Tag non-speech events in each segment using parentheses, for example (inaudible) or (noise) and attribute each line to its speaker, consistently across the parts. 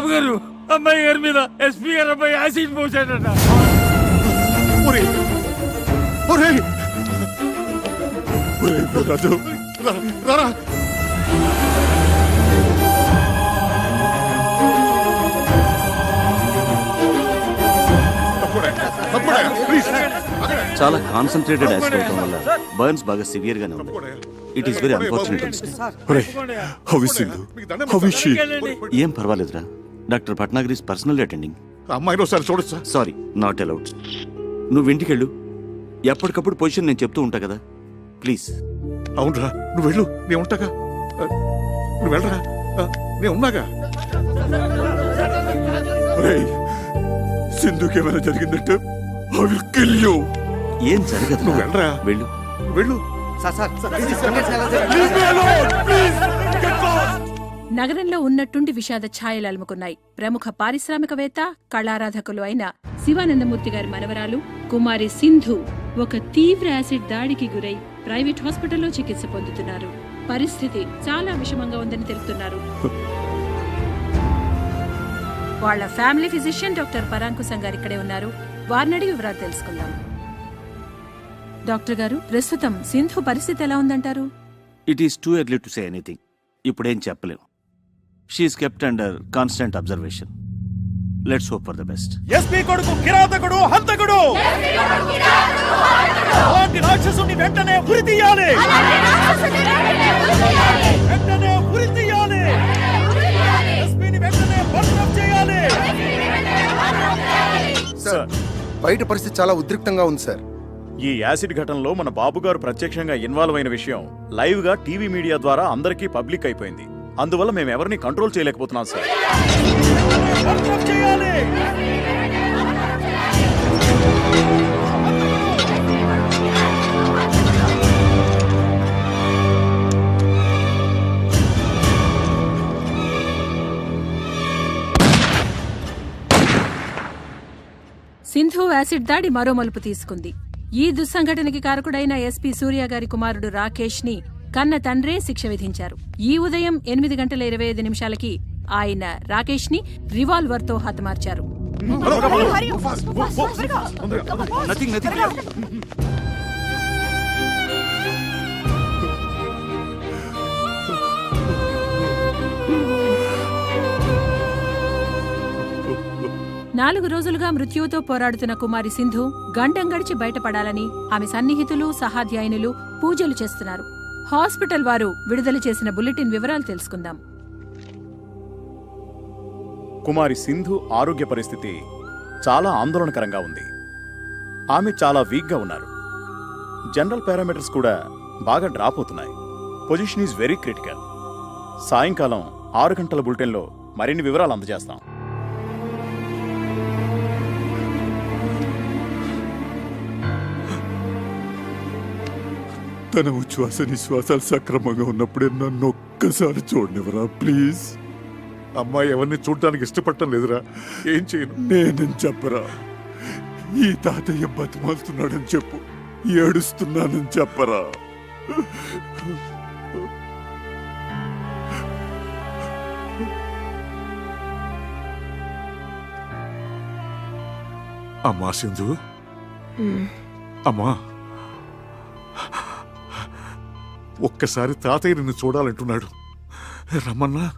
Speaker 1: బాబు గారు అమ్మాయి గారి మీద ఎస్పీ గారు అబ్బాయి యాసిడ్ పోసాడట.
Speaker 2: రారా.
Speaker 3: చాలా కాన్సన్ట్రేటెడ్ యాసిడ్ అవడం వల్ల బర్న్స్ బాగా సివియర్ గానే ఉంది. It is very unfortunate? ఏం పర్వాలేదురా. Doctor Bhatnagar is personal attending
Speaker 2: అమ్మాయిని ఒకసారి చూడొచ్చా
Speaker 3: సారీ నాట్ అలౌడ్ నువ్వు ఇంటికెళ్ళు ఎప్పటికప్పుడు పొజిషన్ నేను చెప్తూ ఉంటా కదా ప్లీజ్
Speaker 2: అవునరా నువ్వు వెళ్ళు నేను ఉంటాగా నువ్వు వెళ్ళరా నేను ఉన్నాగా సింధుకి ఏమైనా జరిగిందంటే ఐ విల్ కిల్ యూ
Speaker 3: ఏం జరగదు
Speaker 2: నువ్వు వెళ్ళరా
Speaker 3: వెళ్ళు
Speaker 2: వెళ్ళు
Speaker 4: సార్ సార్.
Speaker 5: నగరంలో ఉన్నట్టుండి విషాద ఛాయలు అలుముకున్నాయి. ప్రముఖ పారిశ్రామికవేత్త కళారాధకులు అయిన శివానందమూర్తి గారి మనవరాలు కుమారి సింధు ఒక తీవ్ర యాసిడ్ దాడికి గురై ప్రైవేట్ హాస్పిటల్లో చికిత్స పొందుతున్నారు. పరిస్థితి చాలా విషమంగా ఉందని తెలుపుతున్నారు. వాళ్ళ ఫ్యామిలీ ఫిజిషియన్ డాక్టర్ పరాంకుశం గారు ఇక్కడే ఉన్నారు. వారిని అడిగి వివరాలు తెలుసుకుందాం. డాక్టర్ గారు ప్రస్తుతం సింధు పరిస్థితి ఎలా ఉందంటారు?
Speaker 3: It is too early to say anything ఇప్పుడేం చెప్పలేం she is kept under constant observation let's hope for the best
Speaker 6: SP కొడుకు కిరాతకుడు హంతకుడు. అలాంటి రాక్షసుని వెంటనే ఉరి తీయాలి. వెంటనే ఉరి తీయాలి. ఎస్పీని వెంటనే బర్తరఫ్ చేయాలి.
Speaker 7: సార్ బయట పరిస్థితి చాలా ఉద్రిక్తంగా ఉంది సార్
Speaker 6: ఈ యాసిడ్ ఘటనలో మన బాబు గారు ప్రత్యక్షంగా ఇన్వాల్వ్ అయిన విషయం లైవ్గా టీవీ మీడియా ద్వారా అందరికీ పబ్లిక్ అయిపోయింది. అందువల్ల మేము ఎవరిని కంట్రోల్ చేయలేకపోతున్నాం సార్.
Speaker 5: సింధు యాసిడ్ దాడి మరో మలుపు తీసుకుంది. ఈ దుస్సంఘటనకి కారకుడైన ఎస్పీ సూర్య గారి కుమారుడు రాకేష్ని కన్న తండ్రే శిక్ష విధించారు. ఈ ఉదయం ఎనిమిది గంటల ఇరవై ఐదు నిమిషాలకి ఆయన రాకేష్ని రివాల్వర్తో హతమార్చారు నాలుగు రోజులుగా మృత్యువుతో పోరాడుతున్న కుమారి సింధు గండం గడిచి బయటపడాలని ఆమె సన్నిహితులు సహాధ్యాయునులు పూజలు చేస్తున్నారు. హాస్పిటల్ వారు విడుదల చేసిన బులెటిన్ వివరాలు తెలుసుకుందాం.
Speaker 6: కుమారి సింధు ఆరోగ్య పరిస్థితి చాలా ఆందోళనకరంగా ఉంది. ఆమె చాలా వీక్గా ఉన్నారు. జనరల్ పారామీటర్స్ కూడా బాగా డ్రాప్ అవుతున్నాయి. Position is very critical. సాయంకాలం ఆరు గంటల బులెటిన్లో మరిన్ని వివరాలు అందజేస్తాం.
Speaker 2: తన ఉచ్ఛ్వాస నిశ్వాసాలు సక్రమంగా ఉన్నప్పుడే నన్ను ఒక్కసారి చూడనివరా ప్లీజ్? అమ్మాయి ఎవరిని చూడటానికి ఇష్టపడటం లేదురా. ఏం చేయను? నేనని చెప్పరా? ఈ తాతయ్య బతిమాలుతున్నాడని చెప్పు. ఏడుస్తున్నానని చెప్పరా? అమ్మా సింధు. అమ్మా. ఒక్కసారి తాతయ్య నిన్ను చూడాలంటున్నాడు. రమ్మన్నా.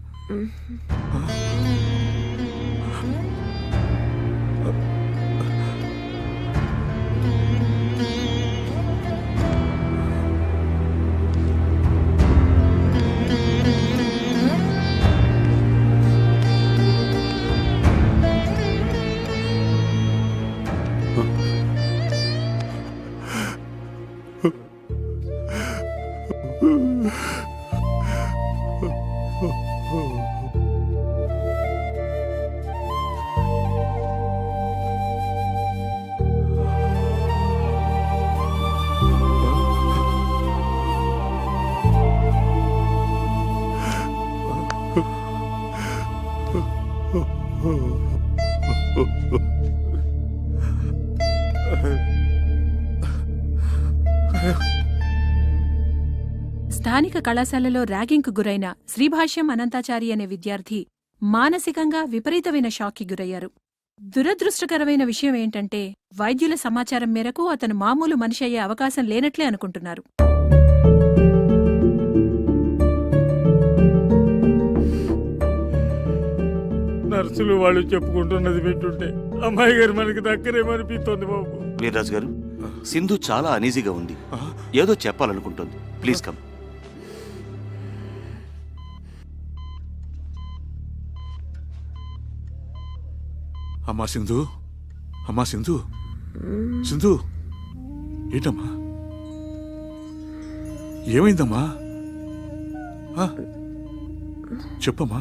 Speaker 5: స్థానిక కళాశాలలో ర్యాగింగ్కు గురైన శ్రీభాష్యం అనంతాచారి అనే విద్యార్థి మానసికంగా విపరీతమైన షాక్కి గురయ్యారు. దురదృష్టకరమైన విషయం ఏంటంటే వైద్యుల సమాచారం మేరకు అతను మామూలు మనిషి అయ్యే అవకాశం లేనట్లే అనుకుంటున్నారు.
Speaker 1: నర్సులు వాళ్ళు చెప్పుకుంటున్నది వింటుంటే అమ్మాయి గారు మనకి దక్కరేమనిపిస్తోంది బాబు.
Speaker 3: వీర్రాజు గారు సింధు చాలా అనీజీగా ఉంది. ఏదో చెప్పాలనుకుంటుంది. Please come.
Speaker 2: అమ్మా సింధు. అమ్మా సింధు. సింధు. ఏంటమ్మా? ఏమైందమ్మా? ఆ? చెప్పమ్మా.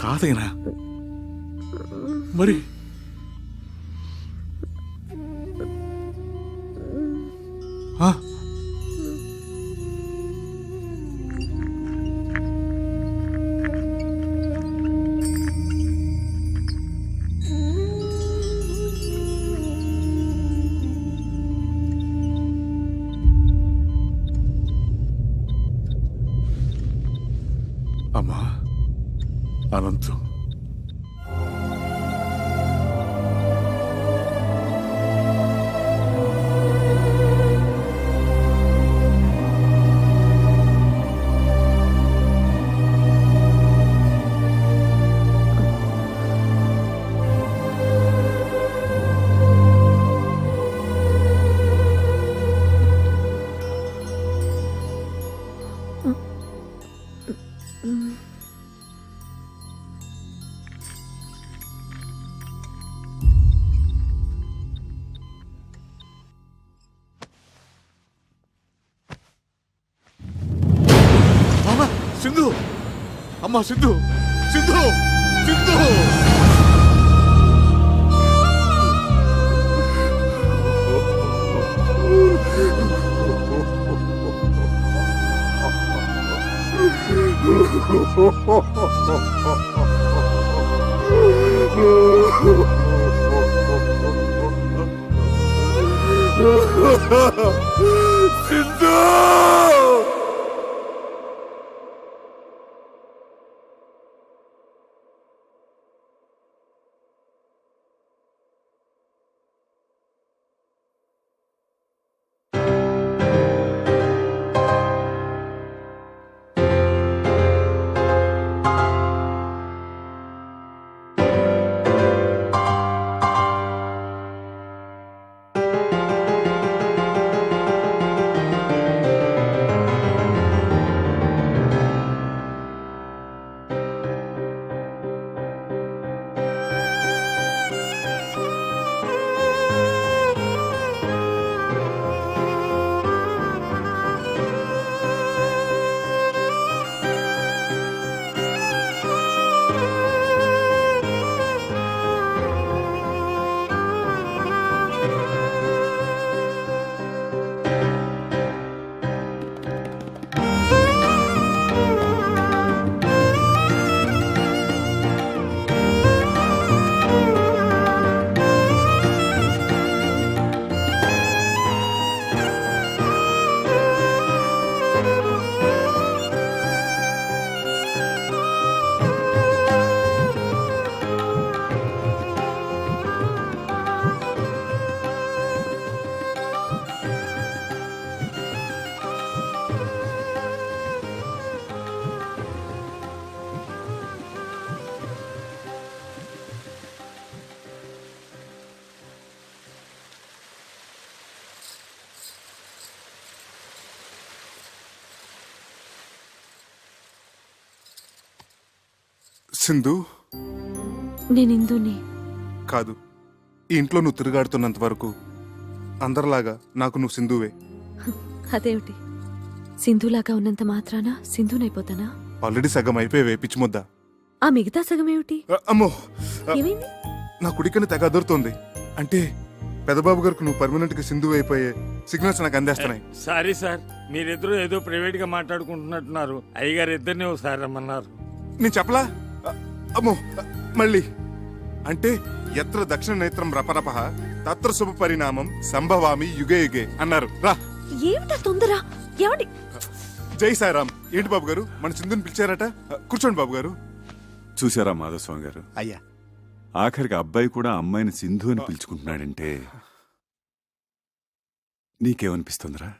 Speaker 2: తాతయ్యనా? మరి? అమ్మా. అనంతం. అమ్మా సింధు సింధు సింధు సింధు సింధు?
Speaker 8: నేను ఇందుని.
Speaker 4: కాదు ఈ ఇంట్లో నువ్వు తిరుగాడుతున్నంత వరకు అందరిలాగా నాకు నువ్వు సింధువే.
Speaker 8: అదేమిటి? సింధులాగా ఉన్నంత మాత్రాన సింధునైపోతానా?
Speaker 4: ఆల్రెడీ సగం అయిపోయావే పిచ్చిముద్ద
Speaker 8: ఆ మిగతా సగం ఏమిటి
Speaker 4: అ- అమ్మో! అ,
Speaker 8: ఏమైంది?
Speaker 4: నా కుడికని తెగ అదురుతోంది. అంటే పెదబాబు గారికి నువ్వు పర్మనెంట్గా సింధువు అయిపోయే సిగ్నల్స్ నాకు అందేస్తున్నాయి.
Speaker 1: సారీ సార్ మీరిద్దరూ ఏదో ప్రైవేట్గా మాట్లాడుకుంటున్నట్టున్నారు. అయ్యగారు ఇద్దరిని ఒకసారి రమ్మన్నారు.
Speaker 4: నేను చెప్పలా? అమ్మో మళ్ళీ. అంటే ఎత్ర దక్షిణ నేత్రం రపరప తత్ర శుభ పరిణామం సంభవామి యుగే యుగే అన్నారు. రా.
Speaker 8: ఏమిటా తొందర? ఏమండి?
Speaker 4: జై సాయిరామ్. ఏంటి బాబు గారు మన సింధుని పిలిచారట? కూర్చోండి బాబు గారు
Speaker 9: చూసారా మాధవస్వామి గారు?
Speaker 7: అయ్యా.
Speaker 9: ఆఖరికి అబ్బాయి కూడా అమ్మాయిని సింధు అని పిలుచుకుంటున్నాడంటే నీకేమనిపిస్తుందిరా?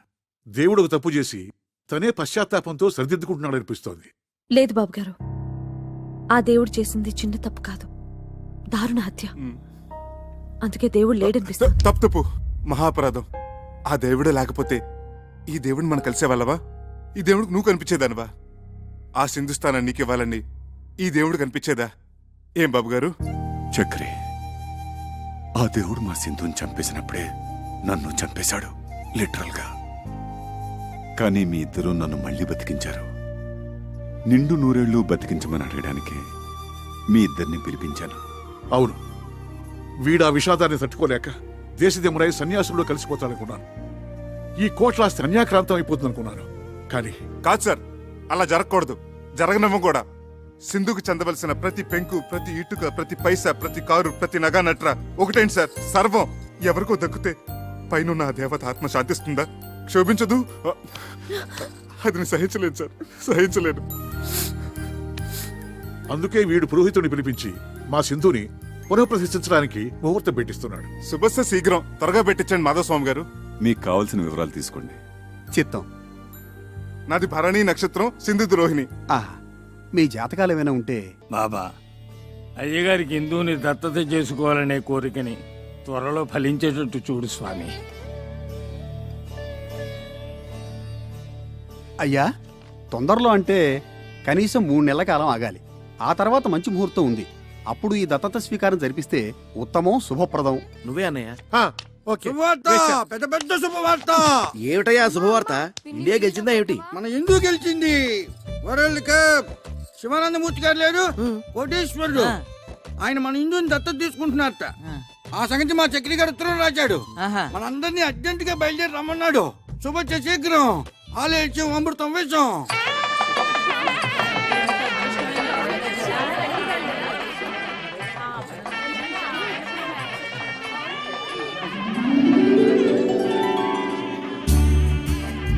Speaker 2: దేవుడు ఒక తప్పు చేసి తనే పశ్చాత్తాపంతో సరిదిద్దుకుంటున్నాడు అనిపిస్తోంది
Speaker 8: లేదు బాబు గారు ఆ దేవుడు చేసింది చిన్న తప్పు కాదు. దారుణ హత్య. అందుకే దేవుడు లేడనిపిస్తుంది
Speaker 4: తప్పు తప్పు. మహాపరాధం. ఆ దేవుడే లేకపోతే ఈ దేవుడిని మనం కలిసేవాళ్ళవా? ఈ దేవుడికి నువ్వు కనిపించేదానివా? ఆ సింధుస్థానం నీకివ్వాలని ఈ దేవుడు కనిపించేదా? ఏం బాబు గారు
Speaker 9: చక్రి ఆ దేవుడు మా సింధుని చంపేసినప్పుడే నన్ను చంపేశాడు లిటరల్గా కానీ మీ ఇద్దరూ నన్ను మళ్ళీ బతికించారు. నిండు నూరేళ్ళు బతికించమని అడగడానికి మీ ఇద్దరిని పిలిపించాను.
Speaker 2: అవును. వీడు విషాదాన్ని తట్టుకోలేక దేశదిమురై సన్యాసుల్లో కలిసిపోతాడనుకున్నాను ఈ కోట్లాస్తి అన్యాక్రాంతం అయిపోతుందనుకున్నాను. కానీ
Speaker 4: కాదు సార్ అలా జరగకూడదు. జరగనమ్మ కూడా. సింధుకు చెందవలసిన ప్రతి పెంకు ప్రతి ఇటుక ప్రతి పైసా ప్రతి కారు ప్రతి నగా నట్ర ఒకటేంటి సార్? సర్వం ఎవరికో దక్కితే పైన ఆ దేవత ఆత్మ శాంతిస్తుందా? క్షోభించదు? అది నేను సహించలేను సార్. సహించలేను.
Speaker 2: అందుకే వీడు పురోహితుడిని పిలిపించి మా సింధుని పునఃప్రతిష్ఠించడానికి ముహూర్తం పెట్టిస్తున్నాడు.
Speaker 4: శుభస్య శీఘ్రం. త్వరగా పెట్టించండి మాధవస్వామి గారు.
Speaker 9: మీకు కావలసిన వివరాలు తీసుకోండి.
Speaker 7: చిత్తం
Speaker 4: నాది భరణి నక్షత్రం సింధు ద్రోహిణి.
Speaker 7: ఆహా మీ జాతకాలు ఏమైనా ఉంటే
Speaker 1: బాబా అయ్యగారికి హిందువుని దత్తత చేసుకోవాలనే కోరికని త్వరలో ఫలించేటట్టు చూడు స్వామి.
Speaker 10: అయ్యా తొందరలో అంటే కనీసం మూడు నెలల కాలం ఆగాలి. ఆ తర్వాత మంచి ముహూర్తం ఉంది. అప్పుడు ఈ దత్తత స్వీకారం జరిపిస్తే ఉత్తమం శుభప్రదం.
Speaker 3: నువ్వే అన్నయ్య.
Speaker 2: ఆ, ఓకే.
Speaker 10: పెద్ద పెద్ద శుభవార్త!
Speaker 11: ఏమిటయ్యా శుభవార్త? ఇండియా గెలిచిందా ఏమిటి?
Speaker 10: మన ఎందుకు గెలిచింది. World cup! శివానందమూర్తి గారు లేరు? కోటేశ్వరుడు. ఆయన మన హిందూని దత్తత తీసుకుంటున్నారట. ఆ సంగతి మా చక్రి గారు ఉత్తరం రాశాడు. మనందరినీ అర్జెంట్గా బయలుదేరి రమ్మన్నాడు. శుభ శీఘ్రం ఆలయం అమృతం వేషం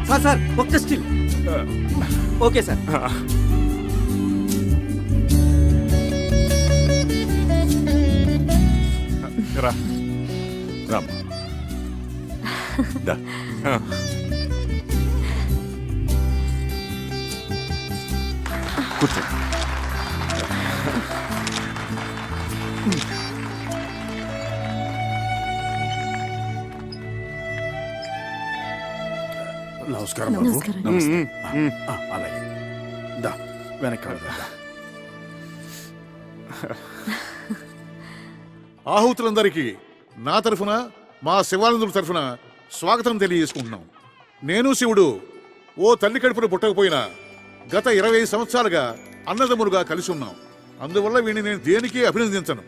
Speaker 11: సార్ సార్ ఒక్క స్టిల్. Okay sir.
Speaker 4: రా.
Speaker 9: రామ్. దా. (laughs) కూర్చో
Speaker 10: నమస్కారం
Speaker 8: నమస్కారం.
Speaker 9: నమస్తే.
Speaker 10: అలాగే. దా వెనక్కి వెళ్దాం.
Speaker 2: ఆహుతులందరికీ నా తరఫున మా శివానందుల తరఫున స్వాగతం తెలియజేసుకుంటున్నాం. నేను శివుడు ఓ తల్లి కడుపున పుట్టకపోయినా గత ఇరవై సంవత్సరాలుగా అన్నదమ్ములుగా కలిసి ఉన్నాం. అందువల్ల వీడిని నేను దేనికి అభినందించను.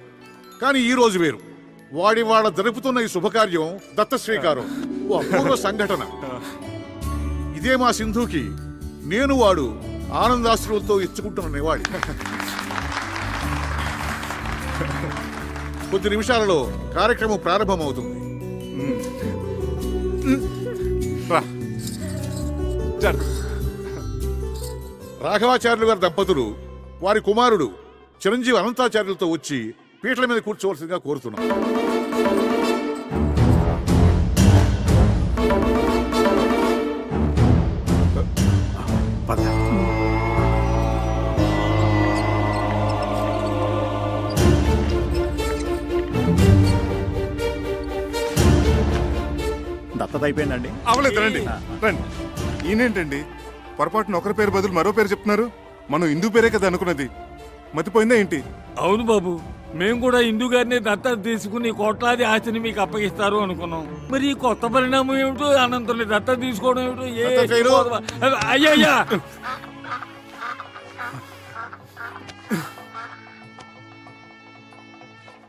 Speaker 2: కానీ ఈ రోజు వేరు. వాడి వాళ్ళ జరుపుతున్న ఈ శుభకార్యం దత్త శ్రీకారం ఓ అపూర్వ సంఘటన. ఇదే మా సింధుకి నేను వాడు ఆనందాశ్రువులతో ఇచ్చుకుంటున్న నివాళి. కొద్ది నిమిషాలలో కార్యక్రమం ప్రారంభమవుతుంది.
Speaker 4: రా.
Speaker 2: రాఘవాచార్యులు గారి దంపతులు వారి కుమారుడు చిరంజీవి అనంతాచార్యులతో వచ్చి పీటల మీద కూర్చోవలసిందిగా కోరుతున్నాం.
Speaker 10: పద
Speaker 6: దత్తత అయిపోయిందండి.
Speaker 4: అవలేదు రండి రండి. ఈయనేంటండి? పొరపాటున ఒకరి పేరు బదులు మరో పేరు చెప్తున్నారు. మనం హిందూ పేరే కదా అనుకున్నది. మతిపోయిందా ఏంటి?
Speaker 1: అవును బాబు. మేము కూడా హిందూ గారిని దత్తత తీసుకుని కోట్లాది ఆస్తిని మీకు అప్పగిస్తారు అనుకున్నాం. మరి ఈ కొత్త పరిణామం ఏమిటో అనంతరం దత్తత తీసుకోవడం ఏమిటో ఏ
Speaker 2: దత్తత చేయరు.
Speaker 1: అయ్యయ్యా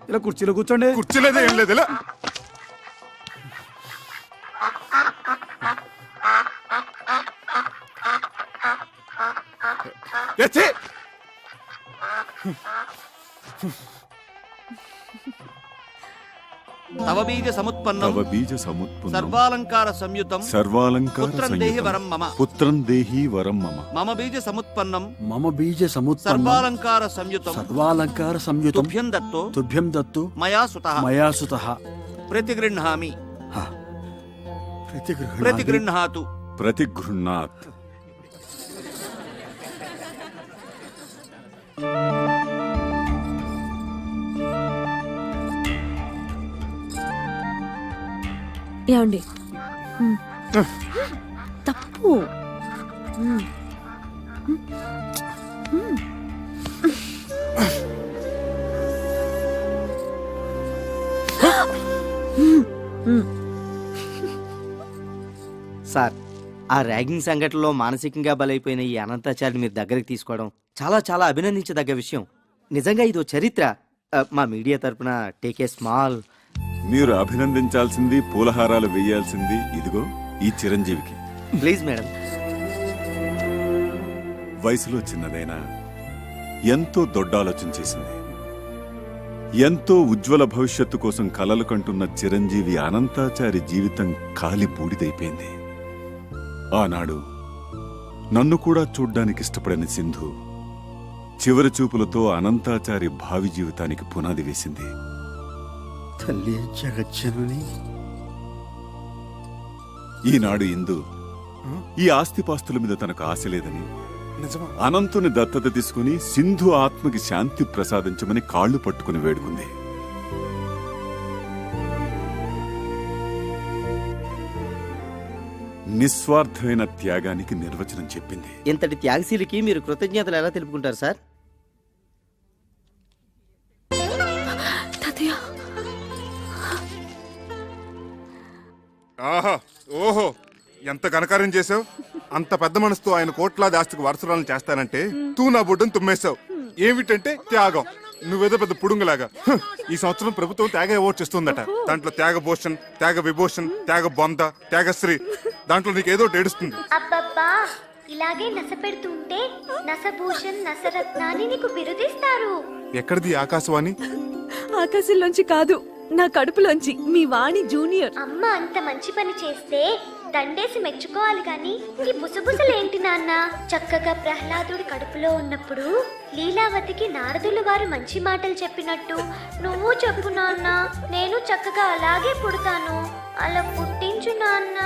Speaker 10: ఇలా కుర్చీలో కూర్చోండి.
Speaker 4: కుర్చీలేదే ఏం లేదు ఇలా.
Speaker 11: తవ బీజ సముత్పన్నం
Speaker 9: తవ బీజ సముత్పన్నం
Speaker 11: సర్వాలంకార సంయుతం
Speaker 9: సర్వాలంకార
Speaker 11: పుత్రం దేహి వరం మమ
Speaker 9: పుత్రం దేహి వరం మమ
Speaker 11: మమ బీజ సముత్పన్నం
Speaker 7: మమ బీజ సముత్పన్నం
Speaker 11: సర్వాలంకార సంయుతం
Speaker 7: సర్వాలంకార సంయుతం
Speaker 11: తుభ్యం దత్తో
Speaker 7: తుభ్యం దత్తు
Speaker 11: మయా సుత
Speaker 7: మయా సుతః
Speaker 9: ప్రతిగృహ్ణాత్
Speaker 8: ఏమండి. తప్పు.
Speaker 11: సార్ ఆ ర్యాగింగ్ సంఘటనలో మానసికంగా బలైపోయిన ఈ అనంతాచారిని మీరు దగ్గరికి తీసుకోవడం చాలా చాలా అభినందించదగ్గ విషయం. నిజంగా ఇదో చరిత్ర. మా మీడియా తరపున టేక్ ఏ స్మాల్
Speaker 9: మీరు అభినందించాల్సింది పూలహారాలు వేయాల్సింది ఇదిగో ఈ చిరంజీవికి.
Speaker 11: Please madam.
Speaker 9: వయసులో చిన్నదైనా ఎంతో దొడ్డ ఆలోచన చేసింది. ఎంతో ఉజ్వల భవిష్యత్తు కోసం కలలు కంటున్న చిరంజీవి అనంతాచారి జీవితం కాలి బూడిదైపోయింది. ఆనాడు నన్ను కూడా చూడ్డానికి ఇష్టపడని సింధు చివరి చూపులతో అనంతాచారి భావి జీవితానికి పునాది వేసింది.
Speaker 7: తల్లి జగజ్జనని.
Speaker 9: ఈనాడు ఇందు ఈ ఆస్తిపాస్తుల మీద తనకు ఆశ లేదని
Speaker 4: నిజమా?
Speaker 9: అనంతుని దత్తత తీసుకుని సింధు ఆత్మకి శాంతి ప్రసాదించమని కాళ్ళు పట్టుకుని వేడుకుంది. నిస్వార్థమైన త్యాగానికి నిర్వచనం చెప్పింది.
Speaker 11: ఇంతటి త్యాగశీలికి మీరు కృతజ్ఞతలు ఎలా తెలుపుకుంటారు సార్?
Speaker 4: ఆహా ఓహో ఎంత ఘనకార్యం చేసావు అంత పెద్ద మనసుతో ఆయన కోట్లాది ఆస్తికి వారసురాలను చేస్తానంటే తూ నా బొడ్డును తుమ్మేశావు. ఏమిటంటే త్యాగం. నువ్వేదో పెద్ద పుడుంగులాగా. హ్, ఈ సంవత్సరం ప్రభుత్వం త్యాగ అవార్డు చేస్తుందట. దాంట్లో త్యాగ భూషణ్ త్యాగ విభూషణ్ త్యాగ బొంద త్యాగశ్రీ. దాంట్లో నీకు ఏదో ఒకటి ఏడుస్తుంది.
Speaker 12: అబ్బబ్బా ఇలాగే నస పెడుతుంటే నసభూషణ్ నసరత్నాన్ని నీకు బిరుదిస్తారు.
Speaker 4: ఎక్కడిది ఈ ఆకాశవాణి?
Speaker 8: ఆకాశంలోంచి కాదు. నా కడుపులోంచి మీ వాణి జూనియర్.
Speaker 12: అమ్మ అంత మంచి పని చేస్తే దండేసి మెచ్చుకోవాలి గాని ఈ బుసబుసలేంటి నాన్న? చక్కగా ప్రహ్లాదుడి కడుపులో ఉన్నప్పుడు లీలావతికి నారదుల వారు మంచి మాటలు చెప్పినట్టు. నువ్వు చెప్పు నాన్న నేను చక్కగా అలాగే పుడతాను. అలా పుట్టించు నాన్న.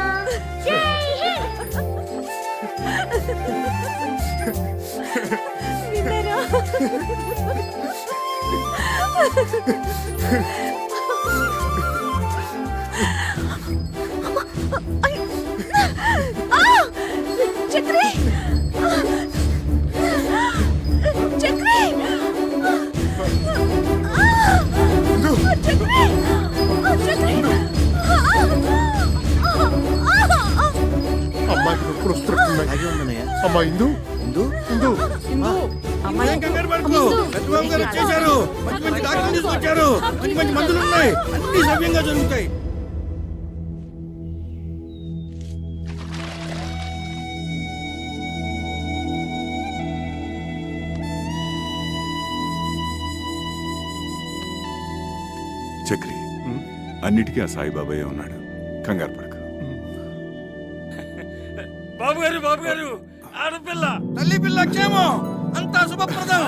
Speaker 8: విన్నారా (laughs)
Speaker 2: అమ్మా ఇందు ఇందు ఇందు
Speaker 10: ఏం కంగారు పడకు. పెద్దబాబు గారు వచ్చేసారు. మంచి మంచి డాక్టర్లు తీసుకొచ్చారు. మంచి మంచి మందులు ఉన్నాయి. అన్ని సవ్యంగా జరుగుతాయి.
Speaker 9: చక్రి అన్నిటికీ ఆ సాయిబాబాయే ఉన్నాడు. కంగారు
Speaker 1: బాబు గారు బాబు గారు ఆడపిల్ల.
Speaker 10: తల్లి పిల్ల క్షేమం. అంతా శుభప్రదం.